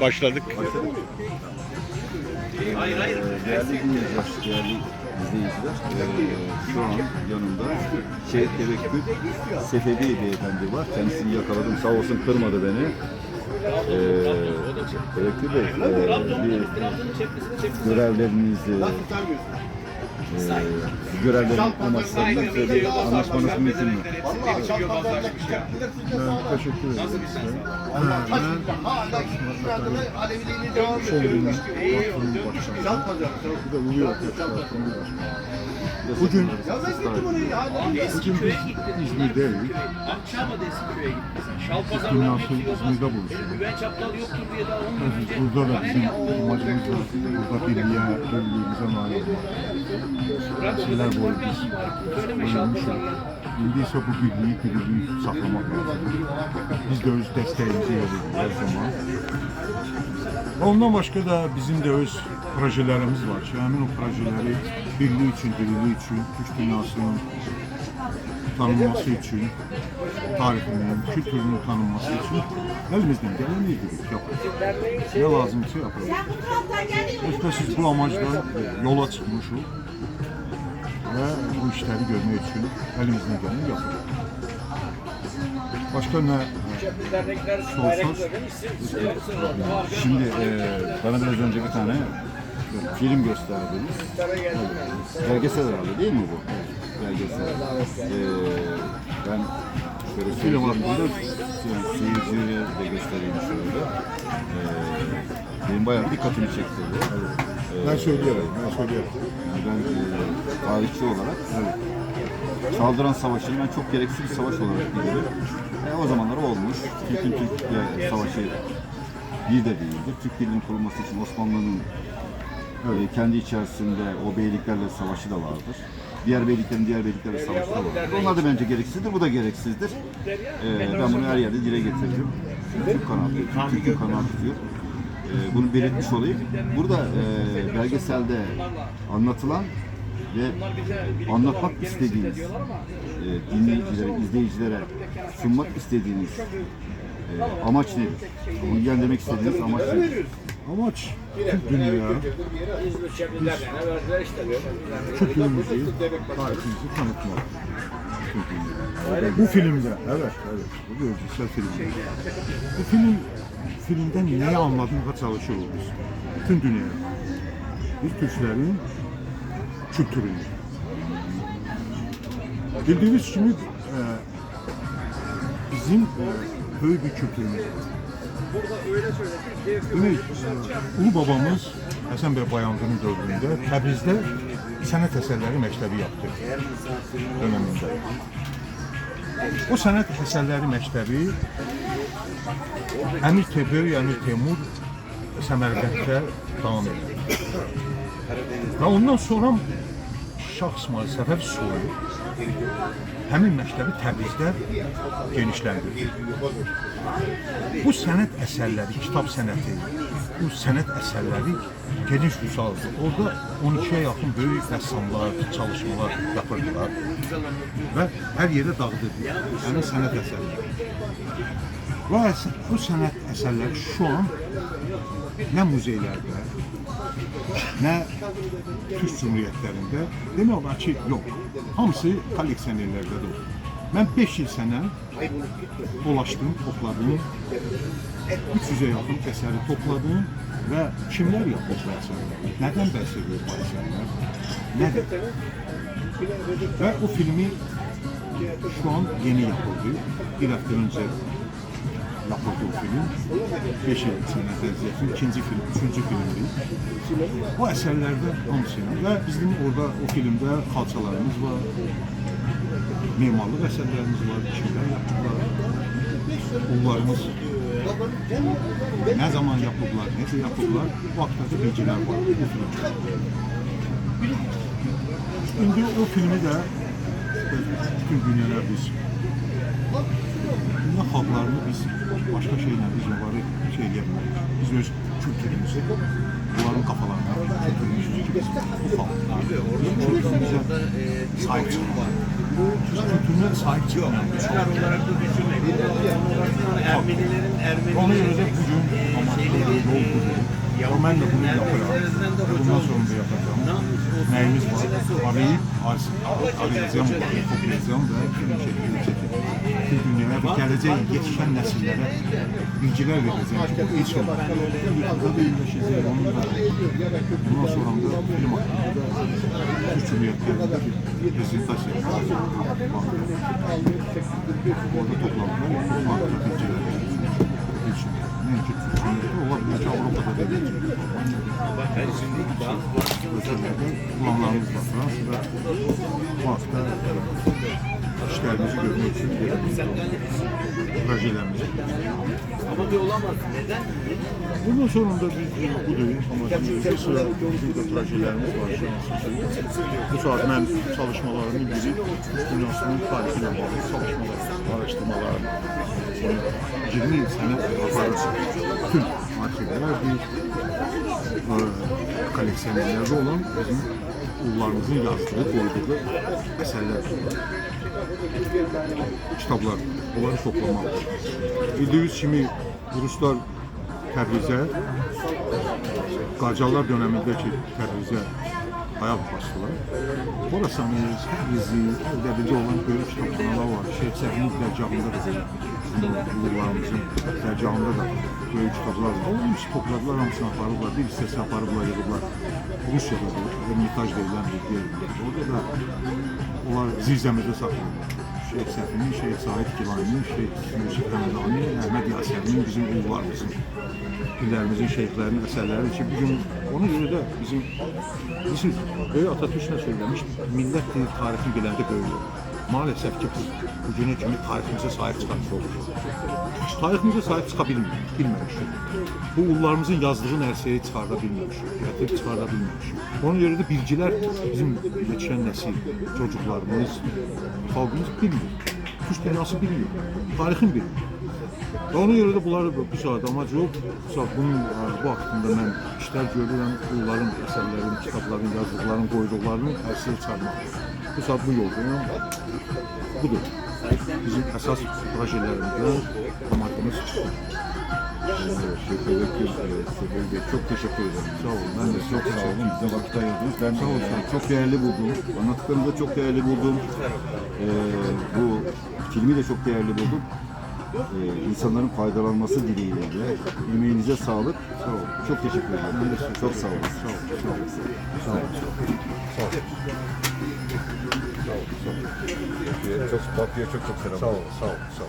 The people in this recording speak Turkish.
Başladık. Hayır hayır. Değerli dinleyiciler, değerli izleyiciler, eee, şu an yanımda Şehit Tevekkül Sefevi beyefendi var. Kendisini yakaladım, sağ olsun kırmadı beni. Eee Tevekkül Bey, eee, bir görevlerinizi, eee görevlerin amaçlarını söyleyip anlaşmanız mümkün mü? Ben teşekkür ederim. Ben Çoluğu'nun patronun başkanı. Bir de Ulu York patronun başkanı. Bugün, bugün biz Dünyası getiriyorlar. İzmir'de buluşuyor. Güven çaptal yoktur diye daha onun önce. Biz burada da bizim amacımız var. Burada birliğe, birliğimize nail olmak. Nesiller boyu biz ölmüşüz. İndi ise bu birliği, birliği saklamak lazım. Biz öz desteğimizi veriyoruz her zaman. Ondan başka da bizim de öz projelerimiz var. ki, Həmin o projeleri birliği için, diriliği için, Türk dünyasının tanınması için, tarihinin, kültürünün tanınması için elimizden geleni edirik, yaparız. Ne lazımsa yaparız. Şüphesiz bu amaçla yola çıkmışız ve bu işleri görmek için elimizden geleni yaparız. Başka ne sorsanız Şimdi eee, bana biraz önce bir tane film gösterdiniz. Belgesel herhalde değil mi bu? Belgesel. Eee, ben şöyle film hakkında- seyirciye de göstereyim şöyle. Eee, benim bayağı dikkatimi çekti bu. ben söylüyorum, ben söylüyorum. Yani ben eee, tarihçi olarak Çaldıran Savaşı'nı ben çok gereksiz bir savaş olarak bilirim. E, o zamanlar olmuş. Türk'ün Türkiye Savaşı bir de değildir. Türk Birliği'nin kurulması için Osmanlı'nın e, kendi içerisinde o beyliklerle savaşı da vardır. Diğer beyliklerin diğer beyliklerle savaşı da vardır. Onlar da bence gereksizdir. Bu da gereksizdir. E, ben bunu her yerde dile getiririm. Türk kanaatı, Türk'ün kanaatı diyor. E, bunu belirtmiş olayım. Burada e, belgeselde anlatılan ve anlatmak istediğiniz, e, dinleyicilere, izleyicilere sunmak istediğiniz e, amaç nedir? Bunu demek istediğiniz amaç nedir? Amaç tüm dünyaya kültürümüzü, tarihimizi tanıtmak. Bu filmde, evet, evet, bu görsel filmde. Bu film, filmden neyi anlatmaya çalışıyoruz biz? Tüm dünyaya. Biz Türklerin kültürünü. Bildiğiniz gibi e, bizim e, böyle bir kültürümüz var. Demek, e, Ulu babamız Həsən bəy Bayandırın dövründə Təbrizdə sənət əsərləri məktəbi yaptı dövründə. O sənət əsərləri məktəbi Əmir Teymur, Əmir Teymur Səmərqənddə davam edir. Və ondan sonra Şah İsmail Səfər soyu həmin məktəbi Təbrizdə genişləndirdi. Bu sənət əsərləri, kitab sənəti, bu sənət əsərləri geniş vüsaldır. Orada 12'ye yaxın böyük rəssamlar, çalışmalar yapırdılar və hər yerə dağıdırdı. Yəni sənət əsərləri. Və əs- bu sənət əsərləri şu an nə muzeylərdə, nə Türk Cumhuriyyətlərində demək olar ki, yox. Hamısı kolleksionerlərdədir. Mən 5 il sənə dolaşdım, topladım. 300'e yaxın əsəri topladım və kimlər yapmış bu əsərləri? Nədən bəhs bu əsərlər? Nədir? Və o filmi şu an yeni yapıldı. Bir hafta önce yapıldı o film. 5 yıl sənət əziyyəti, ikinci film, üçüncü filmdir. Bu əsərlərdə hamısını və bizim orada o filmdə xalçalarımız var, mimarlıq əsərlərimiz var, kimlər yaptılar, onlarımız ne zaman yapıldılar, necə yapıldılar, bu haqqdakı bilgilər var bu filmdə. İndi o filmi də bütün dünyaya biz dünya xalqlarını biz başqa şeylə biz onları şey bilmərik. Biz öz kültürümüzü, onların qafalarına kültürümüzü biz bu xalqlar, kültürümüzə sahib çıxmaq. Biz kültürünə sahib çıxmaq. Çıkar olarak da düşünmeyin. Ermenilerin Ermenilerin bugün şeyleri yol budur. Ya ben de bunu yapıyorum. Bundan sonra da yapacağım. Neyimiz var? Arayıp arayacağım, toplayacağım ve film şeklinde çekeceğim. Bir dünyaya bir gelecek yetişen nesillere bilgiler vereceğim ki bu hiç olmaz. YouTube'da da iyileşeceğiz, onu da. Bundan sonra da film Cumhuriyetlerinde bir prezentasiya yapacağım. Orada toplantılar yapıp marka projelerimizi. Ama bir olamaz. Neden? Bundan sonra da biz budur amacımız bir sıra burada projelerimiz var. Bu saat ben çalışmalarımın biri dünyasının tarihiyle bağlı çalışmalar, araştırmalar. Sonra 20 sene aparıcı tüm arşivler bir e, koleksiyonerlerde olan bizim ullarımızın yazdığı, koyduğu eserler. Kitaplar, onları toplamak. Bildiğiniz kimi Ruslar Təbrizə Qacarlar dövründəki Təbrizə ayaq basdılar. Orasanı, Təbrizi, Ərdəbildə olan böyük kitabxanalar var. Şeyh Səfinin dərgahında da bizim yıllarımızın dərgahında da böyük kitablar var. Olmuş topladılar, hamısını aparıblar, bir hissəsi aparıblar, yığıblar. Rusiyada da Ermitaj deyilən bir yer. Orada da onlar zirzəmidə saxlayırlar. Şeyh Səfinin, Şeyh Sahid Gilaninin, Şeyh Yusuf Həmdani, Əhməd Yasəvinin bizim ullarımızın, illərimizin şeyhlərinin əsərləri ki, bugün ona görə də bizim bizim böyük Atatürk nə söyləmiş, millət dil tarixini biləndə böyük. Maalesef ki biz bugünə kimi tariximizə sahib çıxarmış oluruz. Tariximizə sahib çıxa bilmirik, bilməmişik. Bu ullarımızın yazdığı nərsəyi çıxarda bilməmişik, gətirib çıxarda bilməmişik. Ona görə də bilgilər bizim yetişən nəsil, çocuklarımız, xalqımız bilmir. Türk dünyası bilmir, tarixin bilmir. Və ona görə də bunları bu saat amac yox. Saat bunun ə, bu haqqında mən işlər görürəm, bunların əsərlərin, kitabların, yazdıqların, qoyduqlarının ərsiyə çıxarmaq. Bu saat bu yoldayım. Budur. Bizim əsas projelerimizdə amacımız ederim. Bey. Çok teşekkür ederim. Sağ olun. Ben de çok sağ olun. Bize vakit ayırdınız. Ben sağ olun. çok değerli buldum. Anlattıklarınızı da çok değerli buldum. Ee, bu filmi de çok değerli buldum. Ee, insanların faydalanması dileğiyle de emeğinize sağlık. Sağ olun. Çok teşekkür ederim. Ben de çok sağ olun. Sağ olun. Sağ olun. Sağ olun. Çok Batı'ya çok çok selam. sağ ol, sağ ol, sağ ol.